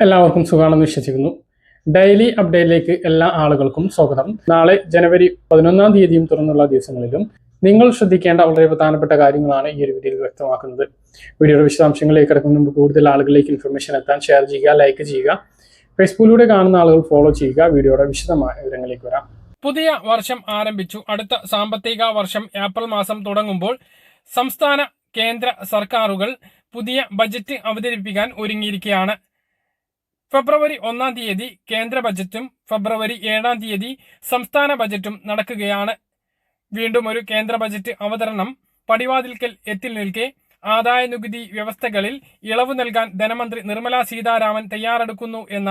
എല്ലാവർക്കും സുഖമാണെന്ന് വിശ്വസിക്കുന്നു. ഡെയിലി അപ്ഡേറ്റിലേക്ക് എല്ലാ ആളുകൾക്കും സ്വാഗതം. നാളെ ജനുവരി പതിനൊന്നാം തീയതിയും തുറന്നുള്ള ദിവസങ്ങളിലും നിങ്ങൾ ശ്രദ്ധിക്കേണ്ട വളരെ പ്രധാനപ്പെട്ട കാര്യങ്ങളാണ് ഈ ഒരു വീഡിയോയിൽ വ്യക്തമാക്കുന്നത്. വീഡിയോയുടെ വിശദാംശങ്ങളിലേക്ക് കിടക്കുന്ന മുമ്പ് കൂടുതൽ ആളുകളിലേക്ക് ഇൻഫർമേഷൻ എത്താൻ ഷെയർ ചെയ്യുക ലൈക്ക് ചെയ്യുക ഫേസ്ബുക്കിലൂടെ കാണുന്ന ആളുകൾ ഫോളോ ചെയ്യുക വീഡിയോയുടെ വിശദമായ വിവരങ്ങളിലേക്ക് വരാം. പുതിയ വർഷം ആരംഭിച്ചു. അടുത്ത സാമ്പത്തിക വർഷം ഏപ്രിൽ മാസം തുടങ്ങുമ്പോൾ സംസ്ഥാന കേന്ദ്ര സർക്കാരുകൾ പുതിയ ബജറ്റ് അവതരിപ്പിക്കാൻ ഒരുങ്ങിയിരിക്കുകയാണ്. ഫെബ്രുവരി ഒന്നാം തീയതി കേന്ദ്ര ബജറ്റും ഫെബ്രുവരി ഏഴാം തീയതി സംസ്ഥാന ബജറ്റും നടക്കുകയാണ്. വീണ്ടും ഒരു കേന്ദ്ര ബജറ്റ് അവതരണം പടിവാതിൽക്കൽ എത്തി നിൽക്കെ ആദായ നികുതി വ്യവസ്ഥകളിൽ ഇളവ് നൽകാൻ ധനമന്ത്രി നിർമ്മല സീതാരാമൻ തയ്യാറെടുക്കുന്നു എന്ന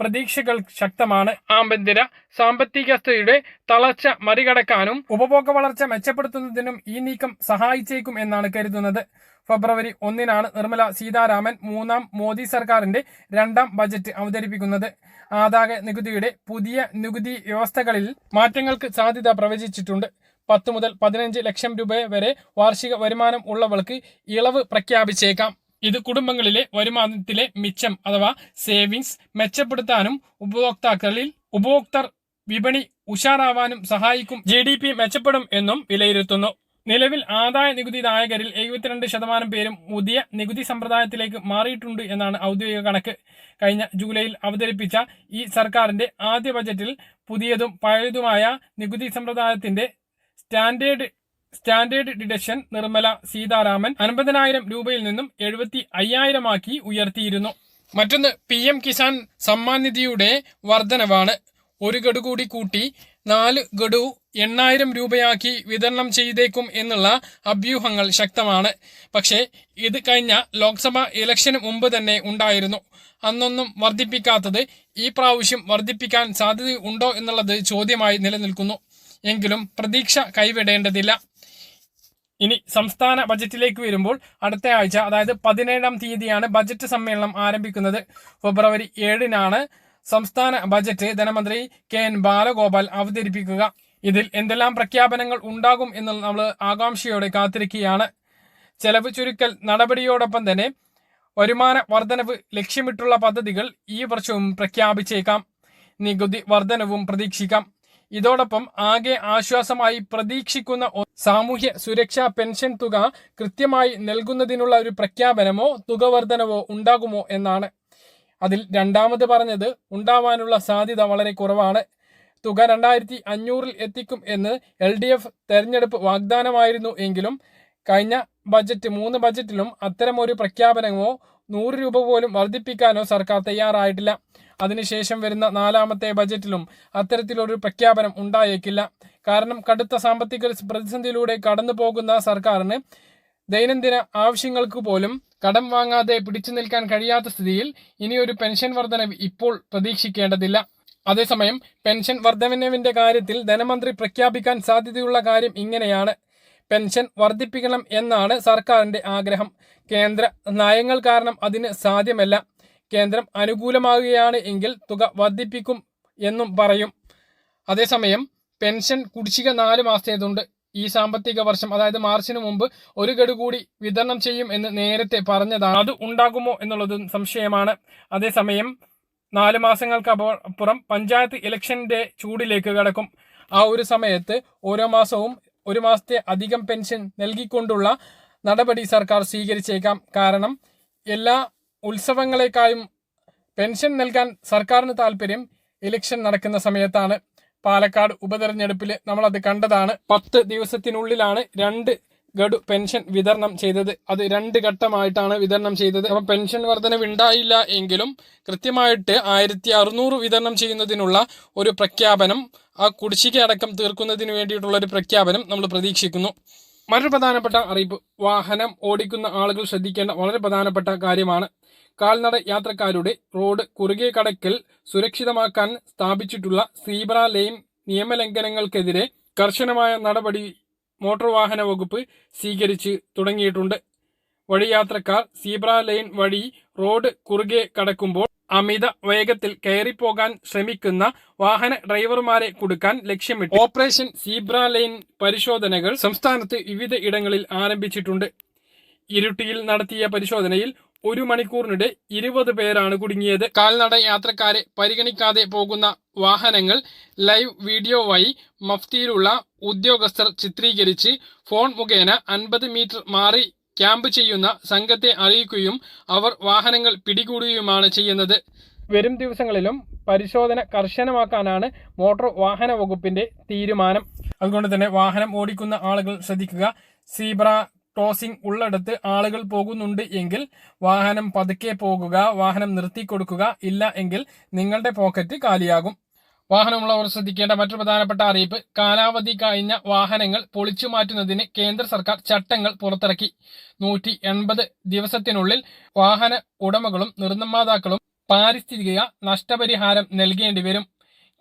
പ്രതീക്ഷകൾ ശക്തമാണ്. ആഭ്യന്തര സാമ്പത്തികസ്ഥയുടെ തളർച്ച മറികടക്കാനും ഉപഭോഗ വളർച്ച മെച്ചപ്പെടുത്തുന്നതിനും ഈ നീക്കം സഹായിച്ചേക്കും എന്നാണ് കരുതുന്നത്. ഫെബ്രുവരി ഒന്നിനാണ് നിർമ്മല സീതാരാമൻ മൂന്നാം മോദി സർക്കാരിന്റെ രണ്ടാം ബജറ്റ് അവതരിപ്പിക്കുന്നത്. ആദായ നികുതിയുടെ പുതിയ നികുതി വ്യവസ്ഥകളിൽ മാറ്റങ്ങൾക്ക് സാധ്യത പ്രവചിച്ചിട്ടുണ്ട്. പത്ത് മുതൽ പതിനഞ്ച് ലക്ഷം രൂപ വരെ വാർഷിക വരുമാനം ഉള്ളവർക്ക് ഇളവ് പ്രഖ്യാപിച്ചേക്കാം. ഇത് കുടുംബങ്ങളിലെ വരുമാനത്തിലെ മിച്ചം അഥവാ സേവിങ്സ് മെച്ചപ്പെടുത്താനും ഉപഭോക്താക്കളിൽ ഉപഭോക്തർ വിപണി ഉഷാറാവാനും സഹായിക്കും. ജി ഡി പി മെച്ചപ്പെടും എന്നും വിലയിരുത്തുന്നു. നിലവിൽ ആദായ നികുതിദായകരിൽ എഴുപത്തിരണ്ട് ശതമാനം പേരും പുതിയ നികുതി സമ്പ്രദായത്തിലേക്ക് മാറിയിട്ടുണ്ട് എന്നാണ് ഔദ്യോഗിക കണക്ക്. കഴിഞ്ഞ ജൂലൈയിൽ അവതരിപ്പിച്ച ഈ സർക്കാരിന്റെ ആദ്യ ബജറ്റിൽ പുതിയതും പഴയതുമായ നികുതി സമ്പ്രദായത്തിന്റെ standard standard deduction Nirmala Sitharaman അൻപതിനായിരം രൂപയിൽ നിന്നും എഴുപത്തി അയ്യായിരമാക്കി ഉയർത്തിയിരുന്നു. മറ്റൊന്ന് പി എം കിസാൻ സമ്മാൻ നിധിയുടെ വർധനവാണ്. ഒരു ഗഡു കൂടി കൂട്ടി നാല് ഗഡു എണ്ണായിരം രൂപയാക്കി വിതരണം ചെയ്തേക്കും എന്നുള്ള അഭ്യൂഹങ്ങൾ ശക്തമാണ്. പക്ഷേ ഇത് കഴിഞ്ഞ ലോക്സഭാ ഇലക്ഷന് മുമ്പ് തന്നെ ഉണ്ടായിരുന്നു. അന്നൊന്നും വർദ്ധിപ്പിക്കാത്തത് ഈ പ്രാവശ്യം വർദ്ധിപ്പിക്കാൻ സാധ്യതയുണ്ടോ എന്നുള്ളത് ചോദ്യമായി നിലനിൽക്കുന്നു. എങ്കിലും പ്രതീക്ഷ കൈവിടേണ്ടതില്ല. ഇനി സംസ്ഥാന ബജറ്റിലേക്ക് വരുമ്പോൾ അടുത്ത ആഴ്ച അതായത് പതിനേഴാം തീയതിയാണ് ബജറ്റ് സമ്മേളനം ആരംഭിക്കുന്നത്. ഫെബ്രുവരി ഏഴിനാണ് സംസ്ഥാന ബജറ്റ് ധനമന്ത്രി കെ എൻ ബാലഗോപാൽ അവതരിപ്പിക്കുക. ഇതിൽ എന്തെല്ലാം പ്രഖ്യാപനങ്ങൾ ഉണ്ടാകും എന്ന് നമ്മൾ ആകാംക്ഷയോടെ കാത്തിരിക്കുകയാണ്. ചെലവ് ചുരുക്കൽ നടപടിയോടൊപ്പം തന്നെ വരുമാന വർധനവ് ലക്ഷ്യമിട്ടുള്ള പദ്ധതികൾ ഈ വർഷവും പ്രഖ്യാപിച്ചേക്കാം. നികുതി വർധനവും പ്രതീക്ഷിക്കാം. ഇതോടൊപ്പം ആകെ ആശ്വാസമായി പ്രതീക്ഷിക്കുന്ന സാമൂഹ്യ സുരക്ഷാ പെൻഷൻ തുക കൃത്യമായി നൽകുന്നതിനുള്ള ഒരു പ്രഖ്യാപനമോ തുക വർധനവോ ഉണ്ടാകുമോ എന്നാണ്. അതിൽ രണ്ടാമത് പറഞ്ഞത് ഉണ്ടാവാനുള്ള സാധ്യത വളരെ കുറവാണ്. തുക രണ്ടായിരത്തി അഞ്ഞൂറിൽ എത്തിക്കും എന്ന് എൽ ഡി എഫ് തെരഞ്ഞെടുപ്പ് വാഗ്ദാനമായിരുന്നു എങ്കിലും കഴിഞ്ഞ ബജറ്റ് മൂന്ന് ബജറ്റിലും അത്തരമൊരു പ്രഖ്യാപനമോ നൂറ് രൂപ പോലും വർദ്ധിപ്പിക്കാനോ സർക്കാർ തയ്യാറായിട്ടില്ല. അതിനുശേഷം വരുന്ന നാലാമത്തെ ബജറ്റിലും അത്തരത്തിലൊരു പ്രഖ്യാപനം ഉണ്ടായേക്കില്ല. കാരണം കടുത്ത സാമ്പത്തിക പ്രതിസന്ധിയിലൂടെ കടന്നു പോകുന്ന സർക്കാരിന് ദൈനംദിന ആവശ്യങ്ങൾക്ക് പോലും കടം വാങ്ങാതെ പിടിച്ചു നിൽക്കാൻ കഴിയാത്ത സ്ഥിതിയിൽ ഇനിയൊരു പെൻഷൻ വർധനവ് ഇപ്പോൾ പ്രതീക്ഷിക്കേണ്ടതില്ല. അതേസമയം പെൻഷൻ വർധനവിന്റെ കാര്യത്തിൽ ധനമന്ത്രി പ്രഖ്യാപിക്കാൻ സാധ്യതയുള്ള കാര്യം ഇങ്ങനെയാണ്. പെൻഷൻ വർദ്ധിപ്പിക്കണം എന്നാണ് സർക്കാരിന്റെ ആഗ്രഹം. കേന്ദ്ര നയങ്ങൾ കാരണം അതിന് സാധ്യമല്ല. കേന്ദ്രം അനുകൂലമാകുകയാണ് എങ്കിൽ തുക വർദ്ധിപ്പിക്കും എന്നും പറയും. അതേസമയം പെൻഷൻ കുടിശ്ശിക നാല് മാസത്തേതുണ്ട്. ഈ സാമ്പത്തിക വർഷം അതായത് മാർച്ചിന് മുമ്പ് ഒരു ഗഡു കൂടി വിതരണം ചെയ്യും എന്ന് നേരത്തെ പറഞ്ഞതാണ്. അത് ഉണ്ടാകുമോ എന്നുള്ളത് സംശയമാണ്. അതേസമയം നാല് മാസങ്ങൾക്ക് അപ്പോ- അപ്പുറം പഞ്ചായത്ത് ഇലക്ഷന്റെ ചൂടിലേക്ക് കടക്കും. ആ ഒരു സമയത്ത് ഓരോ മാസവും ഒരു മാസത്തെ അധികം പെൻഷൻ നൽകിക്കൊണ്ടുള്ള നടപടി സർക്കാർ സ്വീകരിച്ചേക്കാം. കാരണം എല്ലാ ഉത്സവങ്ങളെക്കാളും പെൻഷൻ നൽകാൻ സർക്കാരിന് താല്പര്യം ഇലക്ഷൻ നടക്കുന്ന സമയത്താണ്. പാലക്കാട് ഉപതെരഞ്ഞെടുപ്പിൽ നമ്മളത് കണ്ടതാണ്. പത്ത് ദിവസത്തിനുള്ളിലാണ് രണ്ട് ഗഡു പെൻഷൻ വിതരണം ചെയ്തത്. അത് രണ്ട് ഘട്ടമായിട്ടാണ് വിതരണം ചെയ്തത്. അപ്പം പെൻഷൻ വർധനവ് ഉണ്ടായില്ല എങ്കിലും കൃത്യമായിട്ട് ആയിരത്തി അറുന്നൂറ് വിതരണം ചെയ്യുന്നതിനുള്ള ഒരു പ്രഖ്യാപനം ആ കുടിശ്ശിക അടക്കം തീർക്കുന്നതിന് വേണ്ടിയിട്ടുള്ള ഒരു പ്രഖ്യാപനം നമ്മൾ പ്രതീക്ഷിക്കുന്നു. മറ്റൊരു പ്രധാനപ്പെട്ട അറിയിപ്പ്. വാഹനം ഓടിക്കുന്ന ആളുകൾ ശ്രദ്ധിക്കേണ്ട വളരെ പ്രധാനപ്പെട്ട കാര്യമാണ്. കാൽനട യാത്രക്കാരുടെ റോഡ് കുറുകെ കടക്കൽ സുരക്ഷിതമാക്കാൻ സ്ഥാപിച്ചിട്ടുള്ള സീബ്ര ലൈൻ നിയമലംഘനങ്ങൾക്കെതിരെ കർശനമായ നടപടി മോട്ടോർ വാഹന വകുപ്പ് സ്വീകരിച്ച് തുടങ്ങിയിട്ടുണ്ട്. വഴിയാത്രക്കാർ സീബ്ര ലൈൻ വഴി റോഡ് കുറുകെ കടക്കുമ്പോൾ അമിത വേഗത്തിൽ കയറിപ്പോകാൻ ശ്രമിക്കുന്ന വാഹന ഡ്രൈവർമാരെ കൊടുക്കാൻ ലക്ഷ്യമിട്ട് ഓപ്പറേഷൻ സീബ്ര ലൈൻ പരിശോധനകൾ സംസ്ഥാനത്ത് വിവിധ ഇടങ്ങളിൽ ആരംഭിച്ചിട്ടുണ്ട്. ഇരുട്ടിയിൽ നടത്തിയ പരിശോധനയിൽ ഒരു മണിക്കൂറിനിടെ ഇരുപത് പേരാണ് കുടുങ്ങിയത്. കാൽനട യാത്രക്കാരെ പരിഗണിക്കാതെ പോകുന്ന വാഹനങ്ങൾ ലൈവ് വീഡിയോവായി മഫ്തിയിലുള്ള ഉദ്യോഗസ്ഥർ ചിത്രീകരിച്ച് ഫോൺ മുഖേന അൻപത് മീറ്റർ മാറി ക്യാമ്പ് ചെയ്യുന്ന സംഘത്തെ അറിയിക്കുകയും അവർ വാഹനങ്ങൾ പിടികൂടുകയുമാണ് ചെയ്യുന്നത്. വരും ദിവസങ്ങളിലും പരിശോധന കർശനമാക്കാനാണ് മോട്ടോർ വാഹന വകുപ്പിന്റെ തീരുമാനം. അതുകൊണ്ട് തന്നെ വാഹനം ഓടിക്കുന്ന ആളുകൾ ശ്രദ്ധിക്കുക. സീബ്ര ക്രോസിംഗ് ഉള്ളിടത്ത് ആളുകൾ പോകുന്നുണ്ട് എങ്കിൽ വാഹനം പതുക്കെ പോകുക വാഹനം നിർത്തിക്കൊടുക്കുക ഇല്ല എങ്കിൽ നിങ്ങളുടെ പോക്കറ്റ് കാലിയാകും. വാഹനമുള്ളവർ ശ്രദ്ധിക്കേണ്ട മറ്റു പ്രധാനപ്പെട്ട അറിയിപ്പ്. കാലാവധി കഴിഞ്ഞ വാഹനങ്ങൾ പൊളിച്ചു മാറ്റുന്നതിന് കേന്ദ്ര സർക്കാർ ചട്ടങ്ങൾ പുറത്തിറക്കി. നൂറ്റി എൺപത് ദിവസത്തിനുള്ളിൽ വാഹന ഉടമകളും നിർമ്മാതാക്കളും പാരിസ്ഥിതിക നഷ്ടപരിഹാരം നൽകേണ്ടി വരും.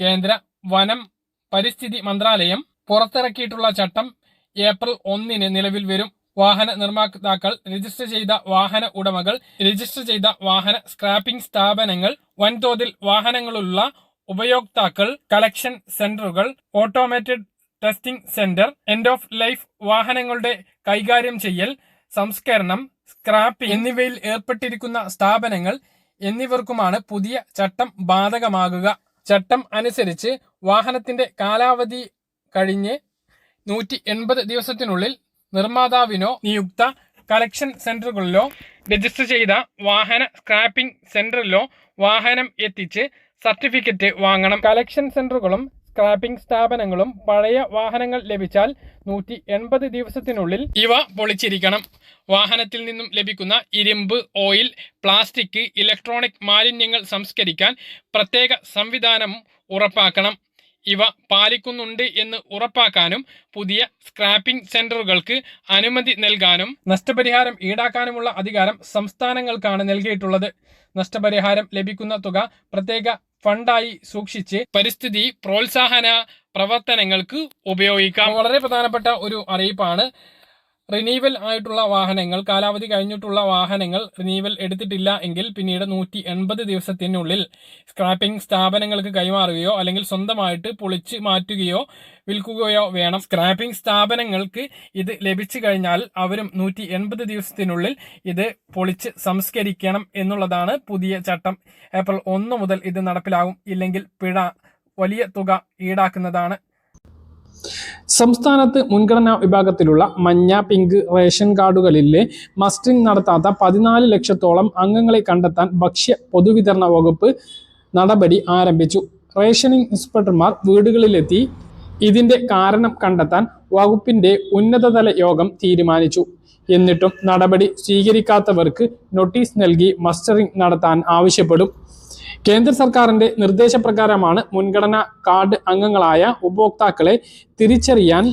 കേന്ദ്ര വനം പരിസ്ഥിതി മന്ത്രാലയം പുറത്തിറക്കിയിട്ടുള്ള ചട്ടം ഏപ്രിൽ ഒന്നിന് നിലവിൽ വരും. വാഹന നിർമ്മാതാക്കൾ രജിസ്റ്റർ ചെയ്ത വാഹന ഉടമകൾ രജിസ്റ്റർ ചെയ്ത വാഹന സ്ക്രാപ്പിംഗ് സ്ഥാപനങ്ങൾ വൻതോതിൽ വാഹനങ്ങളുള്ള ഉപയോക്താക്കൾ കളക്ഷൻ സെന്ററുകൾ automated testing centre end of life വാഹനങ്ങളുടെ കൈകാര്യം ചെയ്യൽ സംസ്കരണം സ്ക്രാപ്പ് എന്നിവയിൽ ഏർപ്പെട്ടിരിക്കുന്ന സ്ഥാപനങ്ങൾ എന്നിവർക്കുമാണ് പുതിയ ചട്ടം ബാധകമാകുക. ചട്ടം അനുസരിച്ച് വാഹനത്തിന്റെ കാലാവധി കഴിഞ്ഞ് നൂറ്റി എൺപത് ദിവസത്തിനുള്ളിൽ നിർമ്മാതാവിനോ നിയുക്ത കളക്ഷൻ സെന്ററുകളിലോ രജിസ്റ്റർ ചെയ്ത വാഹന സ്ക്രാപ്പിംഗ് സെന്ററിലോ വാഹനം എത്തിച്ച് സർട്ടിഫിക്കറ്റ് വാങ്ങണം. കളക്ഷൻ സെന്ററുകളും സ്ക്രാപ്പിംഗ് സ്ഥാപനങ്ങളും പഴയ വാഹനങ്ങൾ ലഭിച്ചാൽ നൂറ്റി എൺപത് ദിവസത്തിനുള്ളിൽ ഇവ പൊളിച്ചിരിക്കണം. വാഹനത്തിൽ നിന്നും ലഭിക്കുന്ന ഇരുമ്പ് ഓയിൽ പ്ലാസ്റ്റിക് ഇലക്ട്രോണിക് മാലിന്യങ്ങൾ സംസ്കരിക്കാൻ പ്രത്യേക സംവിധാനം ഉറപ്പാക്കണം. ഇവ പാലിക്കുന്നുണ്ട് എന്ന് ഉറപ്പാക്കാനും പുതിയ സ്ക്രാപ്പിംഗ് സെന്ററുകൾക്ക് അനുമതി നൽകാനും നഷ്ടപരിഹാരം ഈടാക്കാനുമുള്ള അധികാരം സംസ്ഥാനങ്ങൾക്കാണ് നൽകിയിട്ടുള്ളത്. നഷ്ടപരിഹാരം ലഭിക്കുന്ന തുക പ്രത്യേക ഫണ്ടായി സൂക്ഷിച്ച് പരിസ്ഥിതി പ്രോത്സാഹന പ്രവർത്തനങ്ങൾക്ക് ഉപയോഗിക്കാം. വളരെ പ്രധാനപ്പെട്ട ഒരു അറിയിപ്പാണ്. റിനീവൽ ആയിട്ടുള്ള വാഹനങ്ങൾ കാലാവധി കഴിഞ്ഞിട്ടുള്ള വാഹനങ്ങൾ റിനീവൽ എടുത്തിട്ടില്ല എങ്കിൽ പിന്നീട് നൂറ്റി എൺപത് ദിവസത്തിനുള്ളിൽ സ്ക്രാപ്പിംഗ് സ്ഥാപനങ്ങൾക്ക് കൈമാറുകയോ അല്ലെങ്കിൽ സ്വന്തമായിട്ട് പൊളിച്ച് മാറ്റുകയോ വിൽക്കുകയോ വേണം. സ്ക്രാപ്പിംഗ് സ്ഥാപനങ്ങൾക്ക് ഇത് ലഭിച്ചു കഴിഞ്ഞാൽ അവരും നൂറ്റി എൺപത് ദിവസത്തിനുള്ളിൽ ഇത് പൊളിച്ച് സംസ്കരിക്കണം എന്നുള്ളതാണ് പുതിയ ചട്ടം. ഏപ്രിൽ ഒന്ന് മുതൽ ഇത് നടപ്പിലാകും. ഇല്ലെങ്കിൽ പിഴ വലിയ തുക ഈടാക്കുന്നതാണ് സംസ്ഥാനത്ത് മുൻഗണനാ വിഭാഗത്തിലുള്ള മഞ്ഞ പിങ്ക് റേഷൻ കാർഡുകളിലെ മസ്റ്ററിംഗ് നടത്താത്ത പതിനാല് ലക്ഷത്തോളം അംഗങ്ങളെ കണ്ടെത്താൻ ഭക്ഷ്യ പൊതുവിതരണ വകുപ്പ് നടപടി ആരംഭിച്ചു. റേഷനിംഗ് ഇൻസ്പെക്ടർമാർ വീടുകളിലെത്തി ഇതിന്റെ കാരണം കണ്ടെത്താൻ വകുപ്പിന്റെ ഉന്നതതല യോഗം തീരുമാനിച്ചു. എന്നിട്ടും നടപടി സ്വീകരിക്കാത്തവർക്ക് നോട്ടീസ് നൽകി മസ്റ്ററിംഗ് നടത്താൻ ആവശ്യപ്പെടും. കേന്ദ്ര സർക്കാരിന്റെ നിർദ്ദേശപ്രകാരമാണ് മുൻഗണനാ കാർഡ് അംഗങ്ങളായ ഉപഭോക്താക്കളെ തിരിച്ചറിയാൻ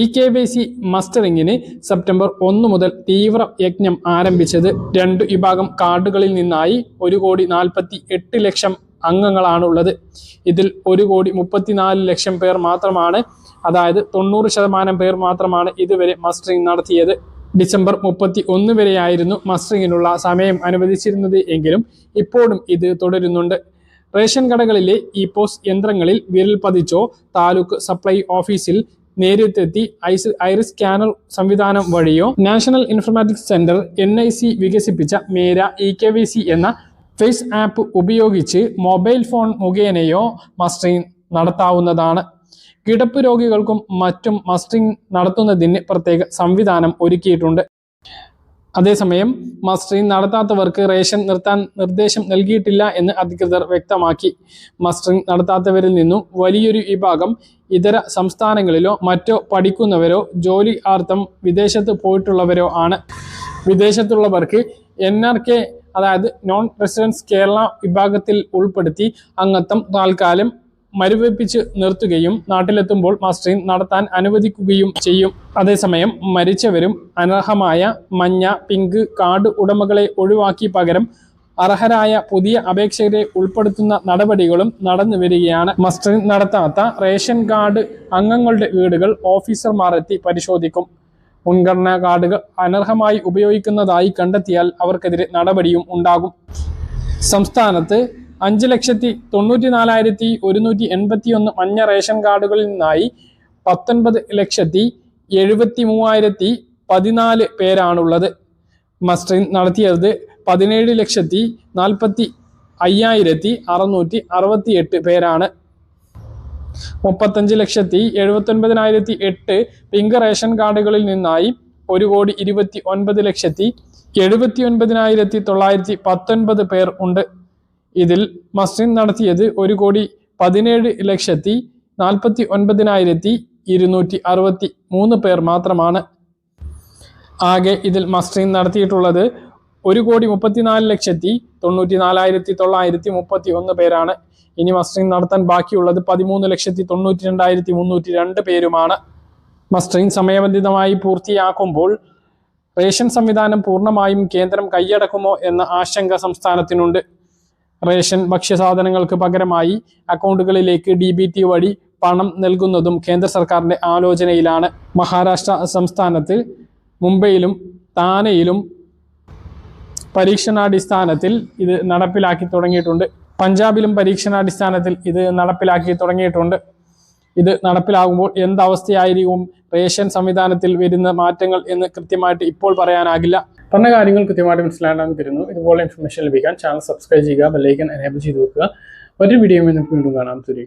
ഇ കെ വൈ സി മസ്റ്ററിംഗിന് സെപ്റ്റംബർ ഒന്ന് മുതൽ തീവ്ര യജ്ഞം ആരംഭിച്ചത്. രണ്ട് വിഭാഗം കാർഡുകളിൽ നിന്നായി ഒരു കോടി നാൽപ്പത്തി എട്ട് ലക്ഷം അംഗങ്ങളാണുള്ളത്. ഇതിൽ ഒരു കോടി മുപ്പത്തിനാല് ലക്ഷം പേർ മാത്രമാണ് അതായത് തൊണ്ണൂറ് ശതമാനം പേർ മാത്രമാണ് ഇതുവരെ മസ്റ്ററിംഗ് നടത്തിയത്. ഡിസംബർ മുപ്പത്തി ഒന്ന് വരെയായിരുന്നു മസ്റ്ററിങ്ങിനുള്ള സമയം അനുവദിച്ചിരുന്നത് എങ്കിലും ഇപ്പോഴും ഇത് തുടരുന്നുണ്ട്. റേഷൻ കടകളിലെ ഇ പോസ് യന്ത്രങ്ങളിൽ വിരൽ പതിച്ചോ താലൂക്ക് സപ്ലൈ ഓഫീസിൽ നേരിട്ടെത്തി ഐസ് ഐറിസ് സ്കാനർ സംവിധാനം വഴിയോ national informatics centre N I C വികസിപ്പിച്ച Mera E K V C എന്ന ഫേസ് ആപ്പ് ഉപയോഗിച്ച് മൊബൈൽ ഫോൺ മുഖേനയോ മസ്റ്ററിംഗ് നടത്താവുന്നതാണ്. കിടപ്പ് രോഗികൾക്കും മറ്റും മസ്റ്ററിംഗ് നടത്തുന്നതിന് പ്രത്യേക സംവിധാനം ഒരുക്കിയിട്ടുണ്ട്. അതേസമയം മസ്റ്ററിംഗ് നടത്താത്തവർക്ക് റേഷൻ നിർത്താൻ നിർദ്ദേശം നൽകിയിട്ടില്ല എന്ന് അധികൃതർ വ്യക്തമാക്കി. മസ്റ്ററിംഗ് നടത്താത്തവരിൽ നിന്നും വലിയൊരു വിഭാഗം ഇതര സംസ്ഥാനങ്ങളിലോ മറ്റോ പഠിക്കുന്നവരോ ജോലി ആർത്ഥം വിദേശത്ത് പോയിട്ടുള്ളവരോ ആണ്. വിദേശത്തുള്ളവർക്ക് എൻ ആർ കെ അതായത് നോൺ റെസിഡൻസ് കേരള വിഭാഗത്തിൽ ഉൾപ്പെടുത്തി അംഗത്വം താൽക്കാലം മരുവെപ്പിച്ച് നിർത്തുകയും നാട്ടിലെത്തുമ്പോൾ മസ്റ്ററിംഗ് നടത്താൻ അനുവദിക്കുകയും ചെയ്യും. അതേസമയം മരിച്ചവരും അനർഹമായ മഞ്ഞ പിങ്ക് കാർഡ് ഉടമകളെ ഒഴിവാക്കി പകരം അർഹരായ പുതിയ അപേക്ഷകരെ ഉൾപ്പെടുത്തുന്ന നടപടികളും നടന്നു വരികയാണ്. മസ്റ്ററിംഗ് നടത്താത്ത റേഷൻ കാർഡ് അംഗങ്ങളുടെ വീടുകൾ ഓഫീസർമാർ എത്തി പരിശോധിക്കും. മുൻഗണനാ കാർഡുകൾ അനർഹമായി ഉപയോഗിക്കുന്നതായി കണ്ടെത്തിയാൽ അവർക്കെതിരെ നടപടിയും ഉണ്ടാകും. സംസ്ഥാനത്ത് അഞ്ച് ലക്ഷത്തി തൊണ്ണൂറ്റി നാലായിരത്തി ഒരുന്നൂറ്റി എൺപത്തി ഒന്ന് മഞ്ഞ റേഷൻ കാർഡുകളിൽ നിന്നായി പത്തൊൻപത് ലക്ഷത്തി എഴുപത്തി മൂവായിരത്തി പതിനാല് പേരാണുള്ളത്. മസ്റ്ററിംഗ് നടത്തിയത് പതിനേഴ് ലക്ഷത്തി നാൽപ്പത്തി അയ്യായിരത്തി അറുന്നൂറ്റി അറുപത്തി എട്ട് പേരാണ്. മുപ്പത്തഞ്ച് ലക്ഷത്തി എഴുപത്തൊൻപതിനായിരത്തി എട്ട് പിങ്ക് റേഷൻ കാർഡുകളിൽ നിന്നായി ഒരു കോടി ഇരുപത്തി ഒൻപത് ലക്ഷത്തി എഴുപത്തി ഒൻപതിനായിരത്തി തൊള്ളായിരത്തി പത്തൊൻപത് പേർ ഉണ്ട്. ഇതിൽ മസ്റ്റിൻ നടത്തിയത് ഒരു കോടി പതിനേഴ് ലക്ഷത്തി നാൽപ്പത്തി ഒൻപതിനായിരത്തി ഇരുന്നൂറ്റി അറുപത്തി മൂന്ന് പേർ മാത്രമാണ്. ആകെ ഇതിൽ മസ്റ്ററിംഗ് നടത്തിയിട്ടുള്ളത് ഒരു കോടി മുപ്പത്തിനാല് ലക്ഷത്തി തൊണ്ണൂറ്റി നാലായിരത്തി തൊള്ളായിരത്തി മുപ്പത്തി ഒന്ന് പേരാണ്. ഇനി മസ്റ്ററിംഗ് നടത്താൻ ബാക്കിയുള്ളത് പതിമൂന്ന് ലക്ഷത്തി തൊണ്ണൂറ്റി രണ്ടായിരത്തി മുന്നൂറ്റി രണ്ട് പേരുമാണ്. മസ്റ്ററിംഗ് സമയബന്ധിതമായി പൂർത്തിയാക്കുമ്പോൾ റേഷൻ സംവിധാനം പൂർണമായും കേന്ദ്രം കൈയടക്കുമോ എന്ന ആശങ്ക സംസ്ഥാനത്തിനുണ്ട്. റേഷൻ ഭക്ഷ്യസാധനങ്ങൾക്ക് പകരമായി അക്കൗണ്ടുകളിലേക്ക് ഡി ബി ടി വഴി പണം നൽകുന്നതും കേന്ദ്ര സർക്കാരിന്റെ ആലോചനയിലാണ്. മഹാരാഷ്ട്ര സംസ്ഥാനത്ത് മുംബൈയിലും താനെയിലും പരീക്ഷണാടിസ്ഥാനത്തിൽ ഇത് നടപ്പിലാക്കി തുടങ്ങിയിട്ടുണ്ട്. പഞ്ചാബിലും പരീക്ഷണാടിസ്ഥാനത്തിൽ ഇത് നടപ്പിലാക്കി തുടങ്ങിയിട്ടുണ്ട്. ഇത് നടപ്പിലാകുമ്പോൾ എന്തവസ്ഥയായിരിക്കും? റേഷൻ സംവിധാനത്തിൽ വരുന്ന മാറ്റങ്ങൾ എന്ന് കൃത്യമായിട്ട് ഇപ്പോൾ പറയാനാകില്ല. പറഞ്ഞ കാര്യങ്ങൾ കൃത്യമായിട്ട് മനസ്സിലാക്കാൻ തരുന്നു. ഇതുപോലെ ഇൻഫർമേഷൻ ലഭിക്കാൻ ചാനൽ സബ്സ്ക്രൈബ് ചെയ്യുക ബെല്ലൈക്കൻ എനേബിൾ ചെയ്ത് വെക്കുക. ഒരു വീഡിയോ നമുക്ക് വീണ്ടും കാണാം. തുരി